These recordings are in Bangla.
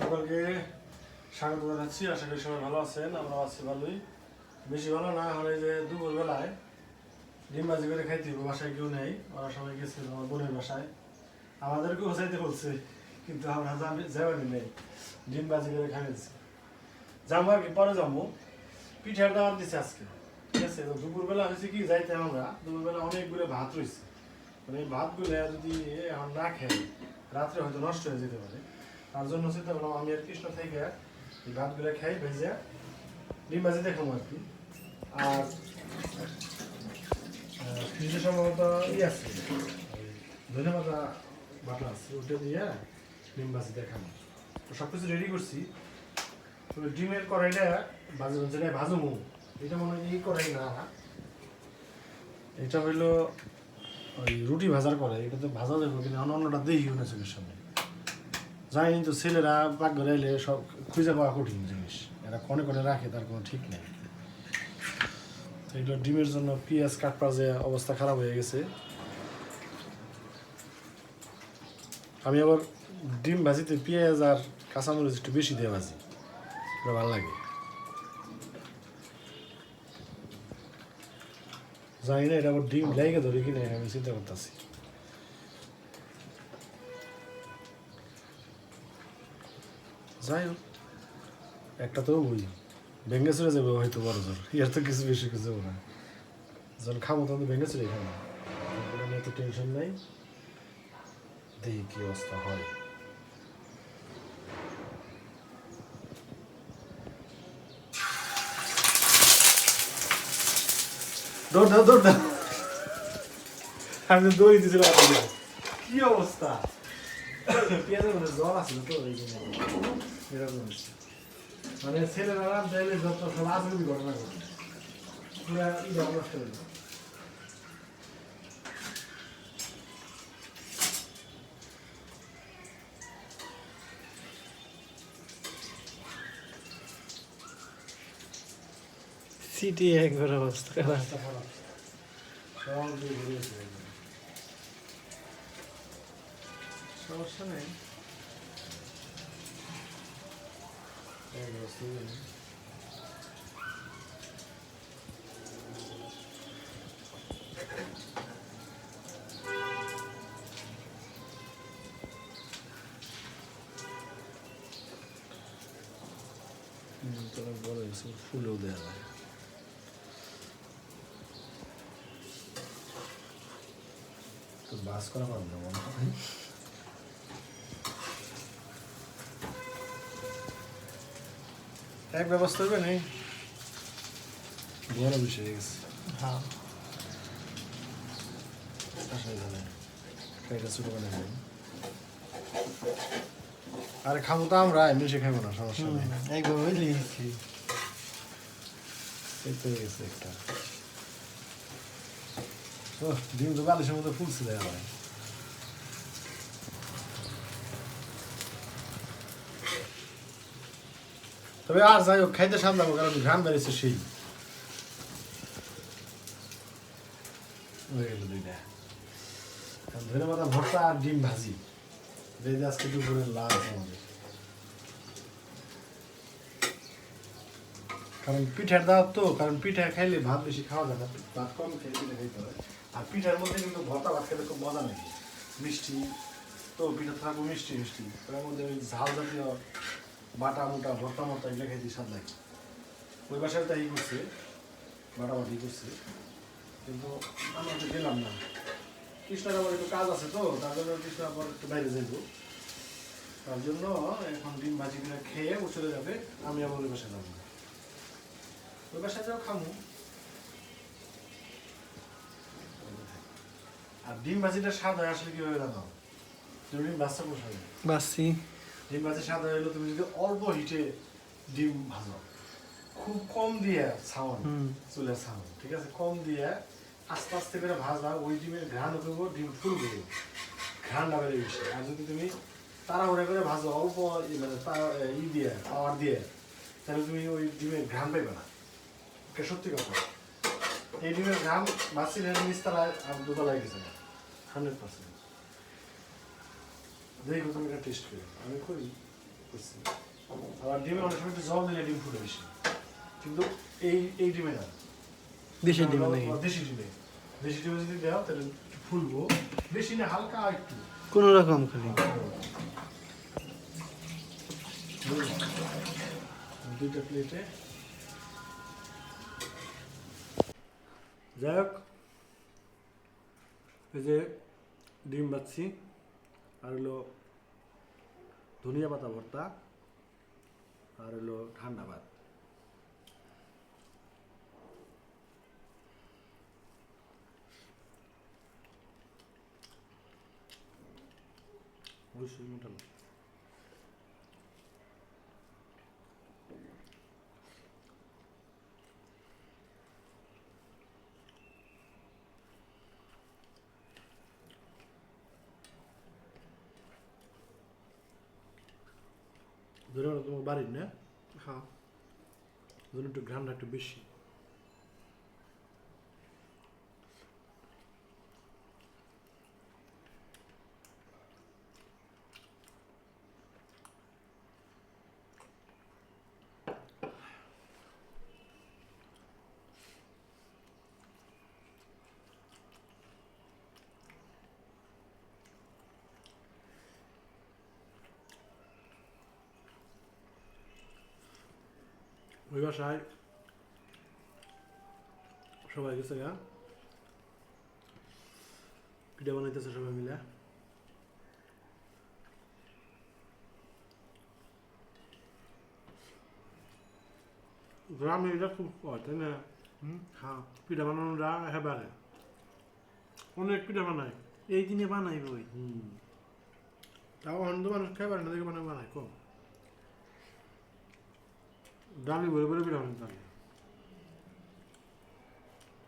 সকলকে স্বাগত জানাচ্ছি। আশা করি সবাই ভালো আছেন আমরা আছি ভালোই। বেশি ভালো না, হলে যে দুপুর বেলায় ডিম বাজি করে খাইতে বাসায় কেউ নেই, ওরা সবাই গেছিল আমার বোনের বাসায়। আমাদেরকেও যাইতে বলছে, কিন্তু আমরা যাবানি নেই, ডিম বাজি করে খাইছি যাব আর কি, পরে যাব পিঠার দাওয়াত দিচ্ছে আজকে, ঠিক আছে? তো দুপুরবেলা হয়েছে কি, যাইতে আমরা, দুপুরবেলা অনেকগুলো ভাত রয়েছে। মানে ভাতগুলো যদি এখন না খাই, রাত্রে হয়তো নষ্ট হয়ে যেতে পারে। তার জন্য চিন্তা করলাম আমি আর কৃষ্ণ থেকে এই ভাতগুলো খাই, ভেজে ডিম ভাজি দেখাম আর কি। আর ফ্রিজে সম্ভবত ই আছে ধনে পাতা বাটা আছে, ওটা দিয়ে ডিম ভাজি দেখাম তো সব কিছু রেডি করছি। তো ডিমের কড়াইটা ভাজি ভাজি ভাজুমু। এটা মনে হয় এই কড়াই না। এটা হইল ওই রুটি ভাজার করে এটা তো ভাজা যাবে কিন্তু অন্য অন্যটা না চোখের সামনে। জানি তো ছেলেরা পাক ঘরে এলে সব খুঁজে পাওয়া কঠিন জিনিস। এরা কনে কনে রাখে, তার কোনো ঠিক নেই। এগুলো ডিমের জন্য পেঁয়াজ কাটপা যে অবস্থা খারাপ হয়ে গেছে। আমি আবার ডিম ভাজিতে পেঁয়াজ আর কাঁচামরিচ একটু বেশি দিয়ে ভাজি। এটা ভালো লাগে। জানি না এটা আবার ডিম লাইগে ধরে কিনা, আমি চিন্তা করতেছি। যাই হোক, একটা তো বই ভেঙে চলে যাবে হয়তো বড় জোর ইয়ার তো কিছু বেশি কিছু না। যখন খাব তখন ভেঙে চলে খাব। নিয়ে টেনশন নাই। দেখি কি অবস্থা হয়। কি। অবস্থা? পেঁয়াজের মধ্যে জল আছিল তো এই জন্য। এরকম হচ্ছে। মানে ছেলেরা চাইলে যত সব আজগুবি ঘটনা ঘটে পুরা ইটা নষ্ট হয়ে যায়। সিটি একবার অবস্থা খারাপ। সমস্যা নেই এই অবস্থা হয়ে গেছে। হুম, তোরা বড় হয়েছে ফুলেও দেওয়া যায় তো বাস করা পারবে না মনে হয় এক ব্যবস্থা হবে নেই। বড় বিষয় হয়ে গেছে। হ্যাঁ। জানে ছোট আরে খাব তো আমরা এমনি সে খাব না সমস্যা নেই। এই তো গেছে একটা। ও ডিম তো বালিশের মধ্যে ফুলছে দেওয়া তবে আর যাই হোক, খাইতে সামলাবো, কারণ ঘ্রাম বেড়েছে সেই। ধরে মাথা ভর্তা আর ডিম ভাজি। আজকে দুপুরের লাভ আমাদের। কারণ পিঠার দাওয়াত তো, কারণ পিঠা খাইলে ভাত বেশি খাওয়া যায় না, ভাত কম খেয়ে পিঠা খাইতে হয়। আর পিঠার মধ্যে কিন্তু ভর্তা ভাত খেতে খুব মজা লাগে। মিষ্টি, তো পিঠা থাকব মিষ্টি মিষ্টি। তার মধ্যে ওই ঝাল জাতীয় বাটা মোটা ভর্তা মোটা এগুলো খাইতে স্বাদ লাগে। ওই বাসায় তাই করছে বাটা বাটি করছে। কিন্তু আমরা তো গেলাম না। কৃষ্ণের আবার একটু কাজ আছে তো, তার জন্য কৃষ্ণ আবার একটু বাইরে যাইব। তার জন্য এখন ডিম ভাজি করে খেয়ে ও চলে যাবে, আমি আবার ওই বাসায় যাব। ওই বাসায় যাও, খামু। আর ডিম ভাজিটা স্বাদ হয় আসলে কীভাবে জানো? তুমি ভাজতে বসাবে বাসি ডিম ভাজি স্বাদ হলো তুমি যদি অল্প হিটে ডিম ভাজো খুব কম দিয়ে ছাউন। চুলের ছাউন ঠিক আছে? কম দিয়ে আস্তে আস্তে করে ভাজবা ওই ডিমের ঘ্রাণ উঠবো ডিম ফুলবে ঘ্রাণটা বেড়ে বেশি আর যদি তুমি তাড়াহুড়া করে ভাজো অল্প মানে ই দিয়ে পাওয়ার দিয়ে তাহলে তুমি ওই ডিমের ঘ্রাণ পাইবে না। এটা সত্যি কথা। এই ডিমের ঘ্রাণ বাঁচছিল নিচতলায় আর দোতলায় গেছে হান্ড্রেড পার্সেন্ট। দেখো তুমি এটা টেস্ট করে। আমি করি করছি। আবার ডিমে অনেক সময় একটু জল দিলে ডিম ফুটে বেশি। কিন্তু এই এই ডিমে না। দেশি ডিম দেশি ডিমে। দেশি ডিমে যদি দেওয়া তাহলে একটু ফুলবো। বেশি না হালকা একটু কোন রকম খালি। দুইটা প্লেটে যাই হোক এই যে ডিম বাচ্ছি আর হলো ধনিয়া পাতা ভর্তা আর হলো ঠান্ডা ভাত। অবশ্যই মোটামুটি। ধরে তোমার বাড়ির না? হ্যাঁ। একটু ঘ্রাণটা একটু বেশি। ওই বাসায় সবাই গেছে গা পিঠা বানাইতেছে সবাই মিলে গ্রামে এটা খুব হয় তাই না হ্যাঁ পিঠা বানানোরা হেবারে অনেক পিঠা বানায় এই দিনে বানাইবই হুম তাও অন্য মানুষ খাই পারে না দেখে বানায় বানায় কম ভরে ভরে পিঠা বানাইতে হয়।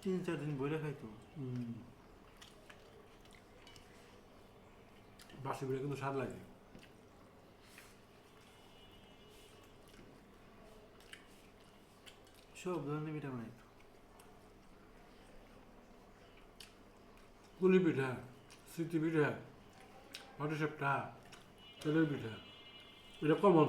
তিন চার দিন বইলে খাইতো। বাসি পিঠা কিন্তু স্বাদ লাগে। সব ধরনের পিঠা বানাইতো। পুলি পিঠা স্মৃতি পিঠা ভাটি সাপটা তেলের পিঠা এটা কমন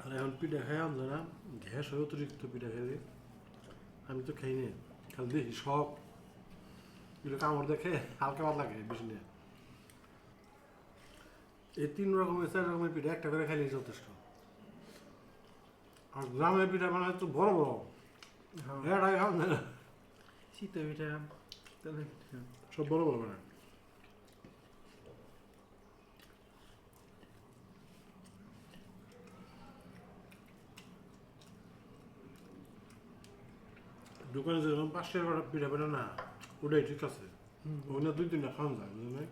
আর এখন পিঠা খাই আমরা না? গ্যাস হয় অতিরিক্ত পিঠা খেলে আমি তো খাই না খালি দেখি সব এগুলো কামড় দেখে হালকা ভালো লাগে বেশি এই তিন রকমের চার রকমের পিঠা একটা করে খাইলে যথেষ্ট। আর গ্রামের পিঠা বানায় তো বড় বড়। হ্যাঁ। এটা খাওয়া যায় না। শীত পিঠা সব বড় বড় বানায়। দোকানে যেরকম পাঁচটা টাকা পিঠা পেটা না ওটাই ঠিক আছে। ওখানে দুই তিনটা খাওয়া যায় বুঝলেন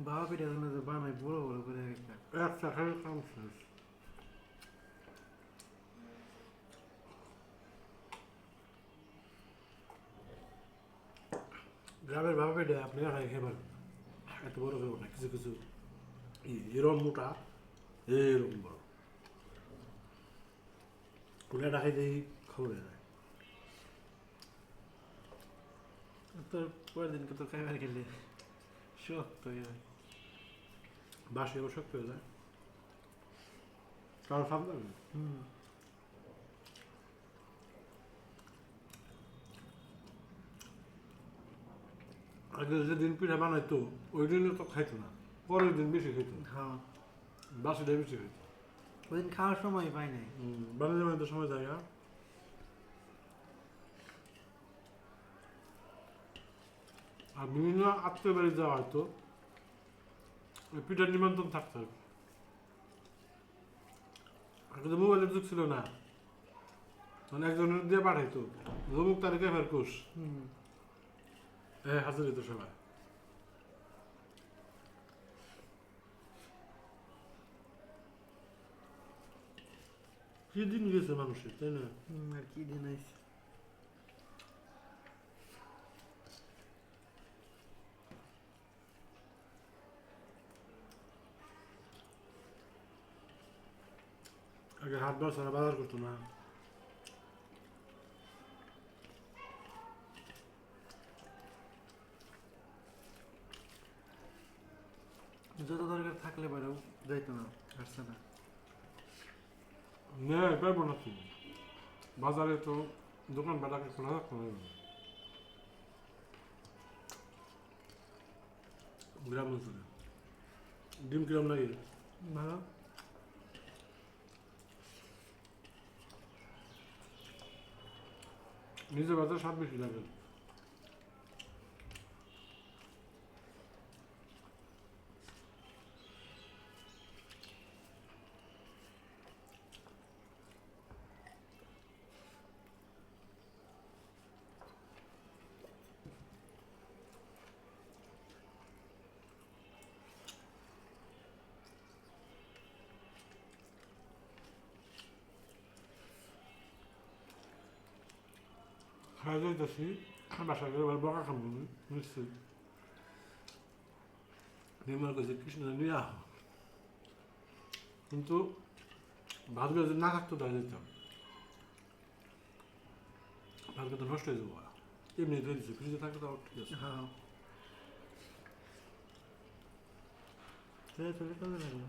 বাবা পিঠা যেন যে বানাই বড় বড় করে একটা একটা খাই কাম শেষ গ্রামের বাবা পেটে আপনি খাই খেবেন এত বড় খেবেন না কিছু কিছু এরম মোটা এরকম বড় পুরা ডাকাই দিয়ে খবর যায় তোর পরের দিনকে তো খাইবার গেলে শক্ত হয়ে শক্ত হয়ে যায় কারণ সাবধান হুম আগে যেদিন পিঠা বানাইতো ওই দিনও তো খাইতো না পরের দিন বেশি খাইতো হ্যাঁ বাসিটা বেশি খাইতো ওই দিন খাওয়ার সময় পাই নাই বানাইতে বানাইতে সময় যায় না আর বিভিন্ন আত্মীয় বাড়ি যাওয়া হয়তো ওই পিঠার নিমন্ত্রণ থাকতো আগে তো মোবাইলের যুগ ছিল না। মানে একজনের দিয়ে পাঠাইতো। অমুক তারিখে ফের কুশ হুম। হ্যাঁ হাজির হতো সবাই। কি দিন গেছে মানুষের তাই না? হুম, আর কি দিন আইছে? আগে হাত বার ছাড়া বাজার করতো না যত দরকার থাকলে বাইরেও যাইতো না হাঁটছে না। না পারব না তো বাজারে তো দোকান বাটাকে খোলা রাখতে হবে। গ্রাম অঞ্চলে। ডিম কিরম লাগে? ভালো। নিজের বাজার স্বাদ বেশি লাগে খাওয়া যাইতেছি বাসা এবার বকা খাব নিশ্চয়ই নির্মল কাছে কৃষ্ণ নিয়ে আহ কিন্তু ভাতগুলো যদি না থাকতো তাহলে যেতাম ভাতগুলো তো নষ্ট হয়ে যাব এমনি ধরে দিচ্ছে ফ্রিজে থাকলে তাও ঠিক আছে হ্যাঁ চলে চলে কাজে লাগল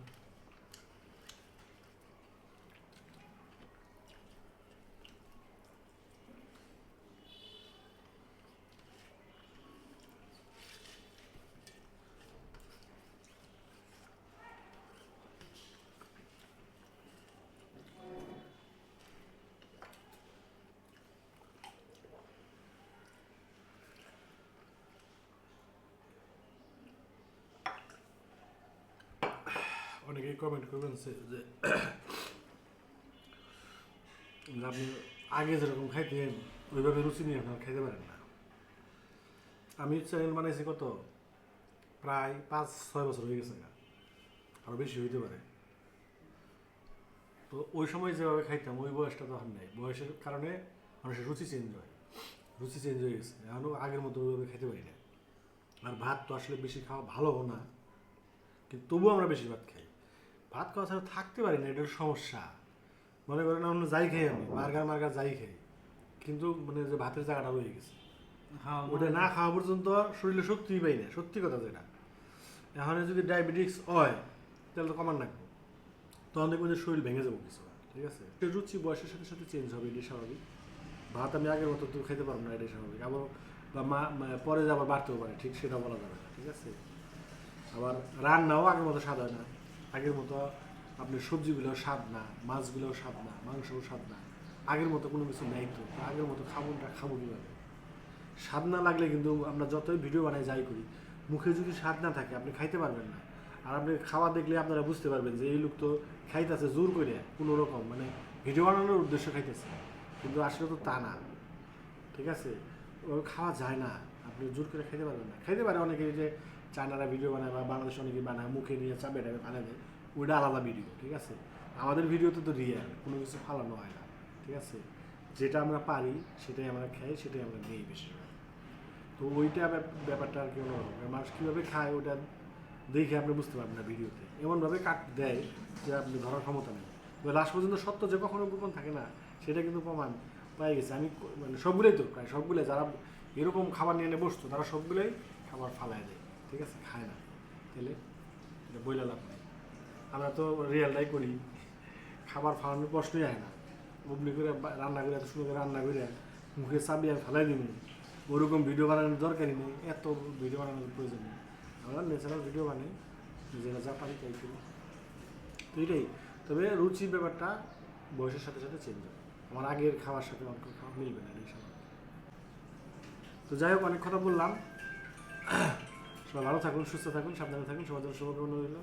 অনেকেই কমেন্ট করবেন যে আপনি আগে যেরকম খাইতেন ওইভাবে রুচি নিয়ে আপনার খাইতে পারেন না আমি চ্যানেল বানাইছি কত? প্রায় পাঁচ, ছয় বছর হয়ে গেছে আরও বেশি হইতে পারে। তো ওই সময় যেভাবে খাইতাম, ওই বয়সটা তো আর নেই। বয়সের কারণে মানুষের রুচি চেঞ্জ হয়। রুচি চেঞ্জ হয়ে গেছে। এখনও আগের মতো ওইভাবে খাইতে পারি না। আর ভাত তো আসলে বেশি খাওয়া ভালো না। কিন্তু তবুও আমরা বেশি ভাত খাই। ভাত খাওয়া ছাড়া থাকতে পারি না এটা সমস্যা। মনে করেন আমরা যাই খাই আমি বার্গার মার্গার যাই খাই। কিন্তু মানে যে ভাতের জায়গাটা রয়ে গেছে। হ্যাঁ ওটা না খাওয়া পর্যন্ত শরীরে শক্তিই পাই না সত্যি কথা যেটা। এখন যদি ডায়াবেটিক্স হয় তাহলে তো কমান রাখব তখন দেখব যে শরীর ভেঙে যাব কিছু ঠিক আছে? রুচি বয়সের সাথে সাথে চেঞ্জ হবে এটাই স্বাভাবিক। ভাত আমি আগের মতো তো খেতে পারব না এটাই স্বাভাবিক। আবার বা মা পরে যে আবার বাড়তেও পারে ঠিক সেটা বলা যাবে না ঠিক আছে? আবার রান্নাও আগের মতো স্বাদ হয় না। আগের মতো আপনি সবজিগুলোও স্বাদ না, মাছগুলোও স্বাদ না, মাংসও স্বাদ না। আগের মতো কোনো কিছু নেই তো আগের মতো খাব না খাব কীভাবে? স্বাদ না লাগলে কিন্তু আমরা যতই ভিডিও বানাই যাই করি, মুখে যদি স্বাদ না থাকে, আপনি খাইতে পারবেন না। আর আপনি খাওয়া দেখলে আপনারা বুঝতে পারবেন যে এই লোক তো খাইতেছে জোর করে কোনো রকম মানে ভিডিও বানানোর উদ্দেশ্য খাইতেছে। কিন্তু আসলে তো তা না, ঠিক আছে? ও খাওয়া যায় না, আপনি জোর করে খাইতে পারবেন না। খাইতে পারে অনেকে যে চায়নারা ভিডিও বানায় বা বাংলাদেশ অনেকে বানায়, মুখে নিয়ে চাপে টাপে বানায় দেয়, ওইটা আলাদা ভিডিও ঠিক আছে? আমাদের ভিডিওতে তো রিয়াল কোনো কিছু ফালানো হয় না, ঠিক আছে? যেটা আমরা পারি, সেটাই আমরা খাই, সেটাই আমরা নিই বেশি তো ওইটা ব্যাপ- ব্যাপারটা আর কি অন্যরকম। মানুষ কীভাবে খায় ওটা দেখে আপনি বুঝতে পারবেন না ভিডিওতে এমনভাবে কাট দেয় যে আপনি ধরার ক্ষমতা নেই। লাস্ট পর্যন্ত সত্য যে কখনো গোপন থাকে না, সেটা কিন্তু প্রমাণ পাই গেছে। আমি মানে সবগুলোই তো প্রায় সবগুলোই, যারা এরকম খাবার নিয়ে এনে বসতো, তারা সবগুলোই খাবার ফালায় দেয়। ঠিক আছে? খায় না। তাহলে এটা বইলা লাভ নাই। আমরা তো রিয়েলটাই করি। খাবার ফালানোর প্রশ্নই হয় না। অমনি করে রান্না করে সুন্দর করে রান্না করে মুখে চাবি আর ফেলাই দিবি ওরকম ভিডিও বানানোর দরকারই নেই। এত ভিডিও বানানোর প্রয়োজন নেই। আমরা ন্যাচারাল ভিডিও বানাই, নিজেরা যা পারি তাই করি। তো এটাই। তবে রুচির ব্যাপারটা বয়সের সাথে সাথে চেঞ্জ হয় আমার আগের খাওয়ার সাথে অনেক খাওয়া মিলবে না, এই সময় তো যাই হোক, অনেক কথা বললাম। সবাই ভালো থাকুন সুস্থ থাকুন সাবধানে থাকুন সবার জন্য শুভকামনা রইল।